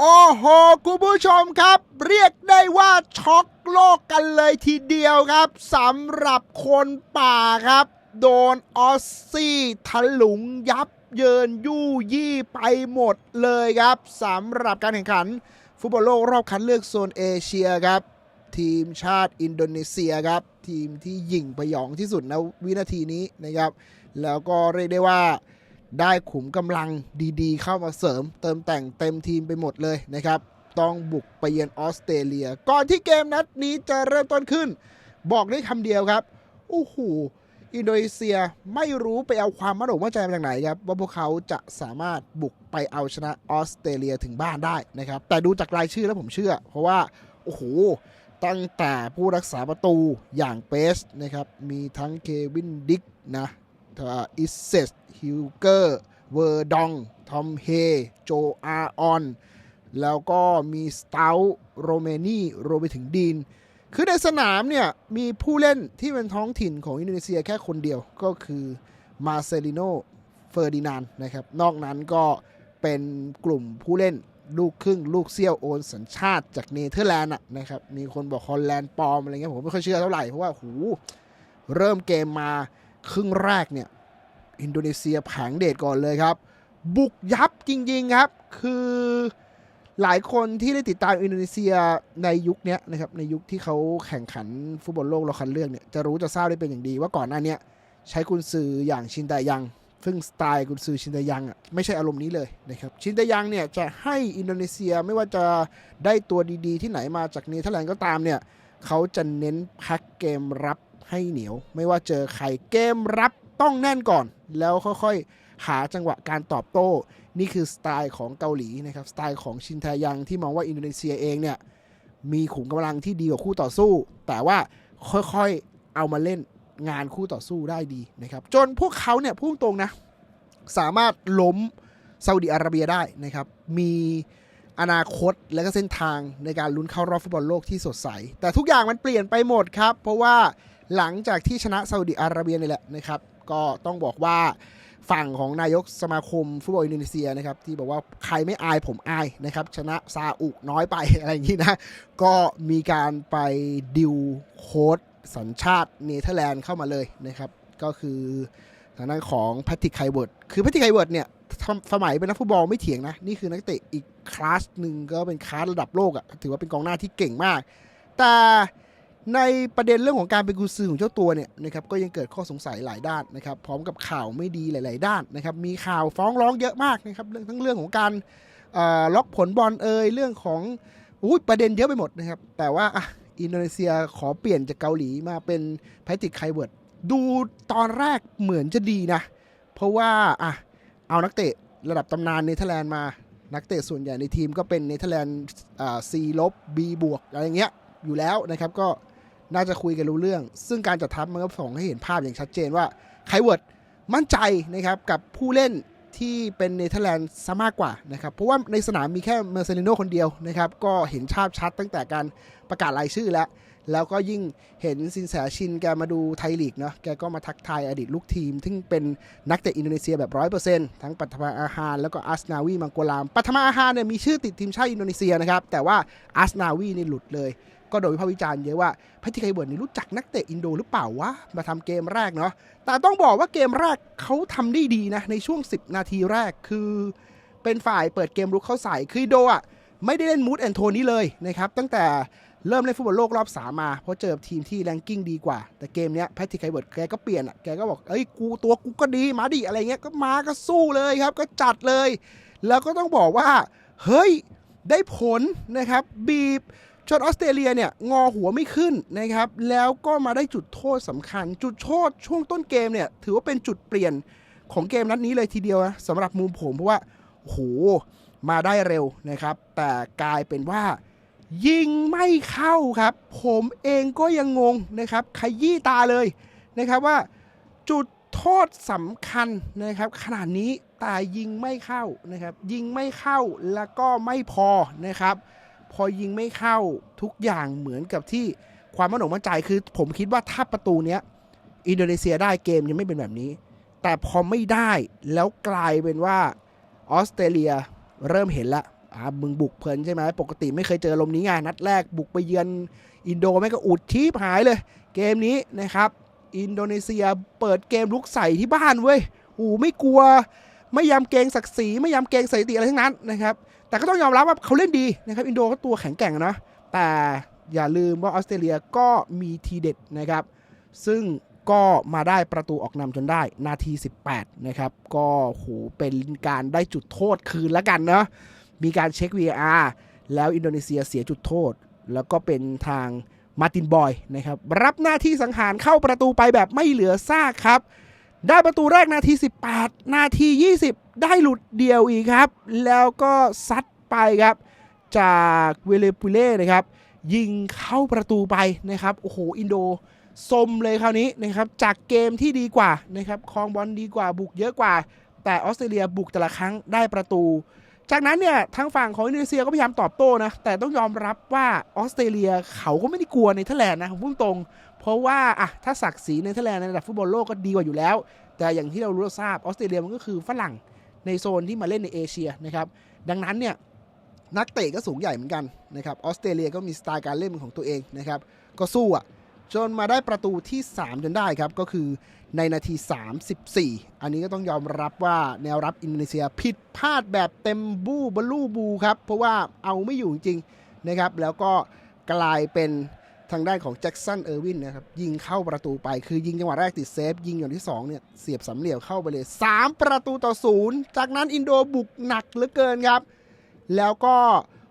โอ้โหคุณผู้ชมครับ เรียกได้ว่าช็อกโลกกันเลยทีเดียวครับสำหรับคนป่าครับ โดนออสซี่ถลุงยับเยินยู่ยี่ไปหมดเลยครับสำหรับการแข่งขัน ฟุตบอลโลกรอบคัดเลือกโซนเอเชียครับ ทีมชาติอินโดนีเซียครับ ทีมที่ยิ่งประยองที่สุดในวินาทีนี้นะครับ แล้วก็เรียกได้ว่า ได้ขุมกำลังดีๆ เข้ามาเสริม เติมแต่งเต็มทีมไปหมดเลยนะครับ ต้องบุกไปเยือนออสเตรเลีย ก่อนที่เกมนัดนี้จะเริ่มต้นขึ้น บอกได้คำเดียวครับโอ้โหอินโดนีเซียไม่รู้ไปเอาความมั่นอกมั่นใจมาจากไหนครับ ว่าพวกเขาจะสามารถบุกไปเอาชนะออสเตรเลียถึงบ้านได้นะครับ แต่ดูจากรายชื่อแล้วผมเชื่อ เพราะว่า โอ้โห ตั้งแต่ผู้รักษาประตูอย่างเปสนะครับ มีทั้งเควินดิกนะ อิสเซสฮิลเกอร์เวอร์ดองทอมเฮโจอาออนแล้วก็มีสเตลโรเมนีรวมไปถึงดีน คือในสนามเนี่ย มีผู้เล่นที่เป็นท้องถิ่นของอินโดนีเซียแค่คนเดียวก็คือมาเซลิโนเฟอร์ดินานนะครับ นอกนั้นก็เป็นกลุ่มผู้เล่นลูกครึ่ง ลูกเซี่ยวโอนสัญชาติจากเนเธอร์แลนด์นะครับ มีคนบอกฮอลแลนด์ปลอมอะไรเงี้ยผมไม่ค่อยเชื่อเท่าไหร่ เพราะว่าหูเริ่มเกมมาครึ่งแรกเนี่ย อินโดนีเซียแผงเดชก่อนเลยครับ บุกยับจริงๆครับ คือหลายคนที่ได้ติดตามอินโดนีเซียในยุคนี้นะครับในยุคที่เขาแข่งขันฟุตบอลโลกเราคัดเลือกเนี่ยจะรู้จะทราบได้เป็นอย่างดีว่าก่อนหน้านี้ใช้กุนซืออย่างชินแตยัง ซึ่งสไตล์กุนซือชินแตยังอะไม่ใช่อารมณ์นี้เลยนะครับชินแตยังเนี่ยจะให้อินโดนีเซียไม่ว่าจะได้ตัวดีๆ ที่ไหนมาจากเนเธอร์แลนด์ก็ตามเนี่ยเขาจะเน้นแพ็คเกมรับให้เหนียว ไม่ว่าเจอใครเกมรับ ต้องแน่นก่อนแล้วค่อยๆ หาจังหวะการตอบโต้ นี่คือสไตล์ของเกาหลีนะครับสไตล์ของชินแทยังที่มองว่าอินโดนีเซียเองเนี่ยมีขุมกำลังที่ดีกว่าคู่ต่อสู้ แต่ว่าค่อยๆเอามาเล่นงานคู่ต่อสู้ได้ดีนะครับ จนพวกเขาเนี่ยพุ่งตรงนะสามารถล้มซาอุดิอาระเบียได้นะครับ มีอนาคตและก็เส้นทางในการลุ้นเข้ารอบฟุตบอลโลกที่สดใส แต่ทุกอย่างมันเปลี่ยนไปหมดครับ เพราะว่าหลังจากที่ชนะซาอุดิอาระเบียนี่แหละนะครับ ก็ต้องบอกว่าฝั่งของนายกสมาคมฟุตบอลอินโดนีเซียนะครับที่บอกว่าใครไม่อายผมอายนะครับชนะซาอุน้อยไปอะไรอย่างนี้นะ ก็มีการไปดิวโค้ดสัญชาติเนเธอร์แลนด์เข้ามาเลยนะครับ ก็คือทางด้านของแพทริกไคเวิร์ดคือแพทริกไคเวิร์ดเนี่ยสมัยเป็นนักฟุตบอลไม่เถียงนะ นี่คือนักเตะอีกคลาสหนึ่งก็เป็นคลาสระดับโลกอะ่ะถือว่าเป็นกองหน้าที่เก่งมาก แต่ ในประเด็นเรื่องของการเป็นกุซือของเจ้าตัวเนี่ยนะครับก็ยังเกิดข้อสงสัยหลายด้านนะครับพร้อมกับข่าวไม่ดีหลาย ๆ ด้านนะครับมีข่าวฟ้องร้องเยอะมากนะครับเรื่องทั้งเรื่องของการล็อกผลบอลเอ่ยเรื่องของอุ้ยประเด็นเยอะไปหมดนะครับแต่ว่าอะอินโดนีเซียขอเปลี่ยนจากเกาหลีมาเป็นแพทริกไคเวิร์ดดูตอนแรกเหมือนจะดีนะ เพราะว่าอะเอานักเตะระดับตำนานเนเธอร์แลนด์มานักเตะส่วนใหญ่ในทีมก็เป็นเนเธอร์แลนด์อ่า C ลบ B บวกอะไรอย่างเงี้ยอยู่แล้วนะครับก็ น่าจะคุยกันรู้เรื่อง ซึ่งการจัดทัพมันก็ส่งให้เห็นภาพอย่างชัดเจนว่าไคเวิร์ดมั่นใจนะครับกับผู้เล่นที่เป็นเนเธอร์แลนด์ซะมากกว่านะครับ เพราะว่าในสนามมีแค่เมอร์เซลิโนคนเดียวนะครับ ก็เห็นภาพชัดตั้งแต่การประกาศรายชื่อแล้ว แล้วก็ยิ่งเห็นซินแสชินแกมาดูไทยลีกเนาะแกก็มาทักทายอดีตลูกทีม ซึ่งเป็นนักเตะอินโดนีเซียแบบร้อยเปอร์เซ็นต์ทั้งปัทมาอาฮานแล้วก็อัสนาวีมังโกลาม ปัทมาอาฮานเนี่ยมีชื่อติดทีมชาติอินโดนีเซียนะครับ แต่ว่าอัสนาวีนี่หลุดเลย ก็โดนวิพากษ์วิจารณ์เยอะว่าแพทริกไคเบิร์ดนี่รู้จักนักเตะอินโดหรือเปล่าวะ มาทำเกมแรกเนาะแต่ต้องบอกว่าเกมแรกเขาทำได้ดีนะ ในช่วง 10 นาทีแรกคือเป็นฝ่ายเปิดเกมรุกเข้าใส่คือโดอะไม่ได้เล่นมูดแอนโทนี้เลยนะครับ ตั้งแต่เริ่มเล่นฟุตบอลโลกรอบสามมาเพราะเจอทีมที่แรงกิ้งดีกว่า แต่เกมเนี้ยแพทริกไคเบิร์ดแกก็เปลี่ยนอะแกก็บอกเอ้ยกูตัวกูก็ดีมาดิอะไรเงี้ยก็มาก็สู้เลยครับ ก็จัดเลย แล้วก็ต้องบอกว่า เฮ้ยได้ผลนะครับ บีบ จนออสเตรเลียเนี่ยงอหัวไม่ขึ้นนะครับแล้วก็มาได้จุดโทษสำคัญ จุดโทษช่วงต้นเกมเนี่ยถือว่าเป็นจุดเปลี่ยนของเกมนัดนี้เลยทีเดียวนะสำหรับมุมผมเพราะว่าโอ้โหมาได้เร็วนะครับ แต่กลายเป็นว่า ยิงไม่เข้าครับ ผมเองก็ยังงงนะครับขยี้ตาเลยนะครับว่าจุดโทษสำคัญนะครับ ขนาดนี้แต่ยิงไม่เข้านะครับ ยิงไม่เข้าแล้วก็ไม่พอนะครับ พอยิงไม่เข้าทุกอย่างเหมือนกับที่ความมั่นอกมั่นใจคือ ผมคิดว่าถ้าประตูเนี้ยอินโดนีเซียได้เกมยังไม่เป็นแบบนี้ แต่พอไม่ได้แล้วกลายเป็นว่าออสเตรเลียเริ่มเห็นละอ่ามึงบุกเพลินใช่ไหมปกติไม่เคยเจอลมนี้ไงนัดแรกบุกไปเยือนอินโดแม่งก็อุดชีพหายเลย เกมนี้นะครับ อินโดนีเซียเปิดเกมลุกใส่ที่บ้านเว้ยโอ้ไม่กลัว ไม่ยำเกงศักดิ์ศรีไม่ยำเกงสถิติอะไรทั้งนั้นนะครับ แต่ก็ต้องยอมรับว่าเขาเล่นดีนะครับอินโดก็ตัวแข็งแกร่งนะแต่อย่าลืมว่าออสเตรเลียก็มีทีเด็ดนะครับ ซึ่งก็มาได้ประตูออกนำจนได้นาที 18 นะครับ ก็โหเป็นการได้จุดโทษคืนแล้วกันเนาะมีการเช็ค VAR แล้วอินโดนีเซียเสียจุดโทษ แล้วก็เป็นทางมาร์ตินบอยนะครับ รับหน้าที่สังหารเข้าประตูไปแบบไม่เหลือซากครับ ได้ประตูแรกนาที 18 นาที 20 ได้หลุดเดียวอีกครับ แล้วก็ซัดไปครับ จากเวเลปุเล่นะครับ ยิงเข้าประตูไปนะครับ โอ้โห อินโดสมเลยคราวนี้นะครับ จากเกมที่ดีกว่านะครับคองบอลดีกว่าบุกเยอะกว่า แต่ออสเตรเลียบุกแต่ละครั้งได้ประตู จากนั้นเนี่ยทางฝั่งของอินโดนีเซียก็พยายามตอบโต้นะ แต่ต้องยอมรับว่าออสเตรเลียเขาก็ไม่ได้กลัวในเธอร์แลนด์นะผมพูดตรง เพราะว่าอะถ้าศักดิ์ศรีในเธอร์แลนด์ในระดับฟุตบอลโลกก็ดีกว่าอยู่แล้ว แต่อย่างที่เรารู้ทราบออสเตรเลียมันก็คือฝรั่งในโซนที่มาเล่นในเอเชียนะครับดังนั้นเนี่ยนักเตะก็สูงใหญ่เหมือนกันนะครับออสเตรเลียก็มีสไตล์การเล่นของตัวเองนะครับก็สู้อะจนมาได้ประตูที่ 3 จนได้ครับ ก็คือในนาที 34 อันนี้ก็ต้องยอมรับว่าแนวรับอินโดนีเซียผิดพลาดแบบเต็มบูบลูบูครับ เพราะว่าเอาไม่อยู่จริงนะครับ แล้วก็กลายเป็น ทางด้านของแจ็กสันเออร์วินนะครับยิงเข้าประตูไปคือยิงจังหวะแรกติดเซฟ ยิงอย่างที่2เนี่ยเสียบสำเหลี่ยมเข้าไปเลย 3 ประตูต่อศูนย์จากนั้นอินโดบุกหนักเหลือเกินครับ แล้วก็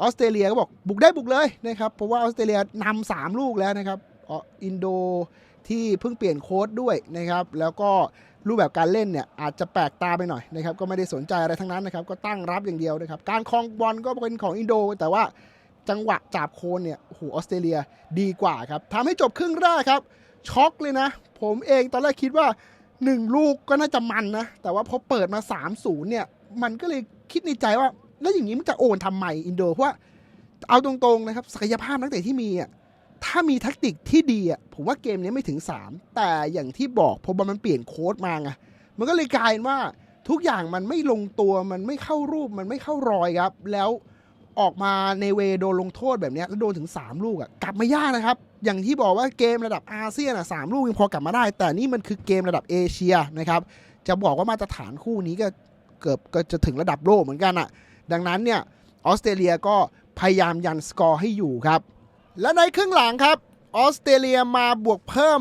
ออสเตรเลียก็บอกบุกได้บุกเลยนะครับเพราะว่าออสเตรเลียนำสามลูกแล้วนะครับอ๋ออินโดที่เพิ่งเปลี่ยนโค้ดด้วยนะครับ แล้วก็รูปแบบการเล่นเนี่ยอาจจะแปลกตาไปหน่อยนะครับ ก็ไม่ได้สนใจอะไรทั้งนั้นนะครับ ก็ตั้งรับอย่างเดียวนะครับ การครองบอลก็เป็นของอินโด แต่ว่า จังหวะจับโคนเนี่ยโอ้โหออสเตรเลียดีกว่าครับทำให้จบครึ่งแรกครับ ช็อกเลยนะ ผมเองตอนแรกคิดว่า 1 ลูกก็น่าจะมันนะ แต่ว่าพอเปิดมา 3-0 เนี่ย มันก็เลยคิดในใจว่า แล้วอย่างนี้มันจะโอนทำไมอินโดเพราะว่าเอาตรงๆนะครับศักยภาพนักเตะที่มีอะถ้ามีแทักติกที่ดีอะผมว่าเกมนี้ไม่ถึง 3 แต่อย่างที่บอกพอบอลมันเปลี่ยนโค้ดมาไงมันก็เลยกลายว่าทุกอย่างมันไม่ลงตัวมันไม่เข้ารูปมันไม่เข้ารอยครับ แล้ว ออกมาในเวโดนลงโทษแบบนี้แล้วโดนถึง 3 ลูกอะกลับมายากนะครับ อย่างที่บอกว่าเกมระดับอาเซียนอะสามลูกยังพอกลับมาได้ แต่นี่มันคือเกมระดับเอเชียนะครับจะบอกว่ามาตรฐานคู่นี้ก็เกือบก็จะถึงระดับโลกเหมือนกันอะดังนั้นเนี่ยออสเตรเลียก็พยายามยันสกอร์ให้อยู่ครับ และในครึ่งหลังครับออสเตรเลียมาบวกเพิ่ม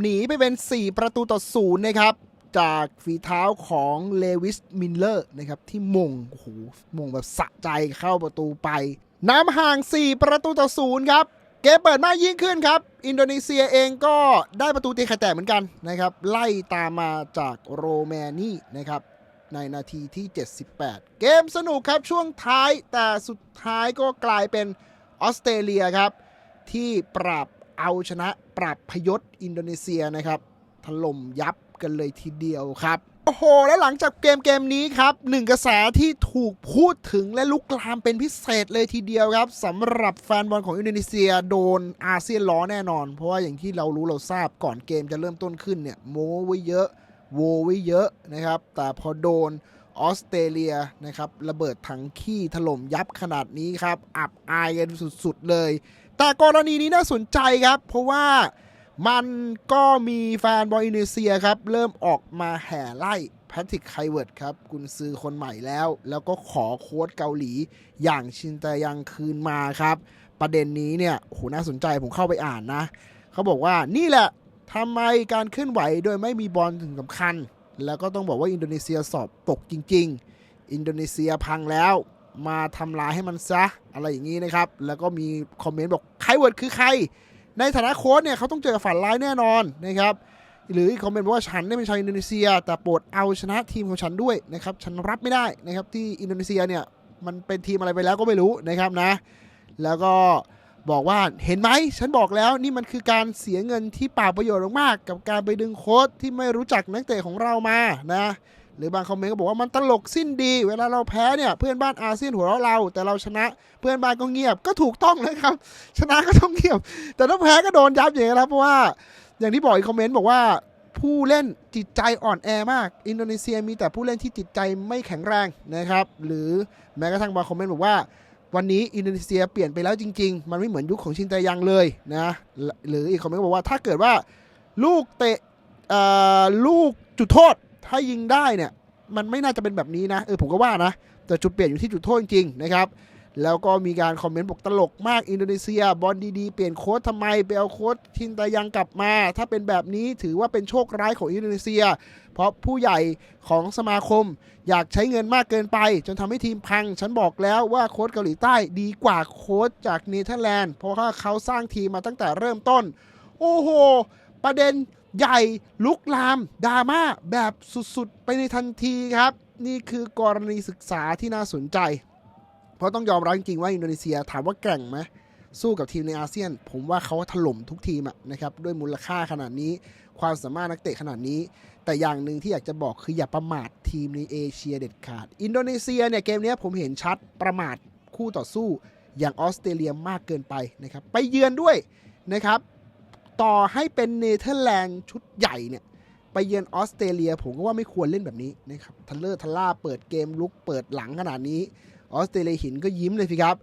หนีไปเป็น 4 ประตูต่อศูนย์นะครับ จากฝีเท้าของเลวิสมิลเลอร์นะครับที่มงโอ้โหมงแบบสะใจเข้าประตูไปน้ำห่าง 4 ประตูต่อศูนย์ครับ เกมเปิดมากยิ่งขึ้นครับ อินโดนีเซียเองก็ได้ประตูตีไข่แตกเหมือนกันนะครับ ไล่ตามมาจากโรแมนีนะครับ ในนาทีที่ 78 เกมสนุกครับช่วงท้ายแต่สุดท้ายก็กลายเป็นออสเตรเลียครับ ที่ปราบเอาชนะปราบพยศอินโดนีเซียนะครับถล่มยับ กันเลยทีเดียวครับโอ้โห แล้วหลังจากเกมเกมนี้ครับหนึ่งกระแสที่ถูกพูดถึงและลุกลามเป็นพิเศษเลยทีเดียวครับสำหรับแฟนบอลของอินโดนีเซียโดนอาเซียนล้อแน่นอน เพราะว่าอย่างที่เรารู้เราทราบก่อนเกมจะเริ่มต้นขึ้นเนี่ยโม้ไว้เยอะ โวไว้เยอะนะครับ แต่พอโดนออสเตรเลียนะครับระเบิดถังขี้ถล่มยับขนาดนี้ครับ อับอายกันสุดๆเลย แต่กรณีนี้น่าสนใจครับ เพราะว่า มันก็มีแฟนบอลอินโดนีเซียครับ เริ่มออกมาแห่ไล่แพทริกไคเวิร์ดครับกุนซือคนใหม่แล้ว แล้วก็ขอโค้ดเกาหลีอย่างชินต่ยังคืนมาครับ ประเด็นนี้เนี่ยโอ้โหน่าสนใจผมเข้าไปอ่านนะ เขาบอกว่านี่แหละทำไมการเคลื่อนไหวโดยไม่มีบอลถึงสำคัญ แล้วก็ต้องบอกว่าอินโดนีเซียสอบตกจริง ๆ อินโดนีเซียพังแล้ว มาทำลายให้มันซะอะไรอย่างนี้นะครับ แล้วก็มีคอมเมนต์บอกไคเวิร์ดคือใคร ในฐานะโค้ชเนี่ยเขาต้องเจอกับฝันร้ายแน่นอนนะครับหรืออีกคอมเมนต์บอกว่าฉันเนี่ยเป็นชาวอินโดนีเซีย แต่โปรดเอาชนะทีมของฉันด้วยนะครับฉันรับไม่ได้นะครับที่อินโดนีเซียเนี่ยมันเป็นทีมอะไรไปแล้วก็ไม่รู้นะครับนะ แล้วก็บอกว่าเห็นไหมฉันบอกแล้วนี่มันคือการเสียเงินที่เปล่าประโยชน์มาก กับการไปดึงโค้ชที่ไม่รู้จักนักเตะของเรามานะ หรือบางคอมเมนต์ก็บอกว่ามันตลกสิ้นดี เวลาเราแพ้เนี่ยเพื่อนบ้านอาเซียนหัวเราะเรา แต่เราชนะเพื่อนบ้านก็เงียบก็ถูกต้องนะครับ ชนะก็ต้องเงียบ แต่ถ้าแพ้ก็โดนยับอย่างนี้ครับเพราะว่า อย่างที่บอกอีกคอมเมนต์บอกว่าผู้เล่นจิตใจอ่อนแอมาก อินโดนีเซียมีแต่ผู้เล่นที่จิตใจไม่แข็งแรงนะครับ หรือแม้กระทั่งบางคอมเมนต์บอกว่า วันนี้อินโดนีเซียเปลี่ยนไปแล้วจริง ๆ มันไม่เหมือนยุคของชินแตยังเลยนะ หรืออีกคอมเมนต์ก็บอกว่าถ้าเกิดว่าลูกเตะอ่อลูกจุดโทษ ถ้ายิงได้เนี่ย มันไม่น่าจะเป็นแบบนี้นะเออผมก็ว่านะ แต่จุดเปลี่ยนอยู่ที่จุดโทษจริงนะครับ แล้วก็มีการคอมเมนต์บอกตลกมากอินโดนีเซีย บอลดีๆ เปลี่ยนโค้ชทำไมไปเอาโค้ชทินตายังกลับมา ถ้าเป็นแบบนี้ถือว่าเป็นโชคร้ายของอินโดนีเซีย เพราะผู้ใหญ่ของสมาคม อยากใช้เงินมากเกินไป จนทำให้ทีมพัง ฉันบอกแล้วว่าโค้ชเกาหลีใต้ดีกว่าโค้ชจากเนเธอร์แลนด์เพราะว่าเขาสร้างทีมมาตั้งแต่เริ่มต้น โอ้โห ประเด็น ใหญ่ลุกลามดราม่าแบบสุดๆ ไปในทันทีครับ นี่คือกรณีศึกษาที่น่าสนใจ เพราะต้องยอมรับจริงๆว่าอินโดนีเซียถามว่าแกร่งไหมสู้กับทีมในอาเซียน ผมว่าเขาถล่มทุกทีมะนะครับด้วยมูลค่าขนาดนี้ ความสามารถนักเตะขนาดนี้ แต่อย่างหนึ่งที่อยากจะบอกคืออย่าประมาททีมในเอเชียเด็ดขาด อินโดนีเซียเนี่ยเกมนี้ผมเห็นชัดประมาทคู่ต่อสู้อย่างออสเตรเลียมากเกินไปนะครับไปเยือนด้วยนะครับ ต่อให้เป็นเนเธอร์แลนด์ชุดใหญ่เนี่ย ไปเยือนออสเตรเลีย ผมก็ว่าไม่ควรเล่นแบบนี้นะครับทันเลอร์ทัลล่าเปิดเกมลุกเปิดหลังขนาดนี้ออสเตรเลียหินก็ยิ้มเลยสิครับ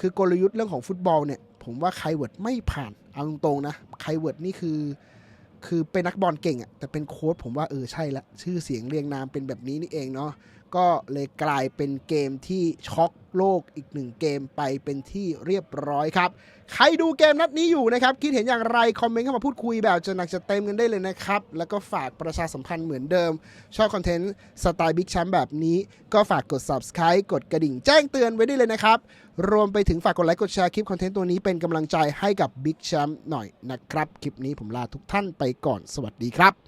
คือกลยุทธ์เรื่องของฟุตบอลเนี่ย ผมว่าไคเวิร์ดไม่ผ่านเอาตรงๆนะไคเวิร์ดนี่คือ คือเป็นนักบอลเก่งอะแต่เป็นโค้ชผมว่าเออใช่ละชื่อเสียงเรียงนามเป็นแบบนี้นี่เองเนาะ ก็เลยกลายเป็นเกมที่ช็อกโลกอีกหนึ่งเกมไปเป็นที่เรียบร้อยครับ ใครดูเกมนัดนี้อยู่นะครับ คิดเห็นอย่างไร คอมเมนต์เข้ามาพูดคุยแบบจะหนักจะเต็มกันได้เลยนะครับ แล้วก็ฝากประชาสัมพันธ์เหมือนเดิม ชอบคอนเทนต์สไตล์บิ๊กแชมป์แบบนี้ ก็ฝากกด subscribe กดกระดิ่งแจ้งเตือนไว้ได้เลยนะครับ รวมไปถึงฝากกดไลค์กดแชร์คลิปคอนเทนต์ตัวนี้เป็นกำลังใจให้กับบิ๊กแชมป์หน่อยนะครับคลิปนี้ผมลาทุกท่านไปก่อนสวัสดีครับ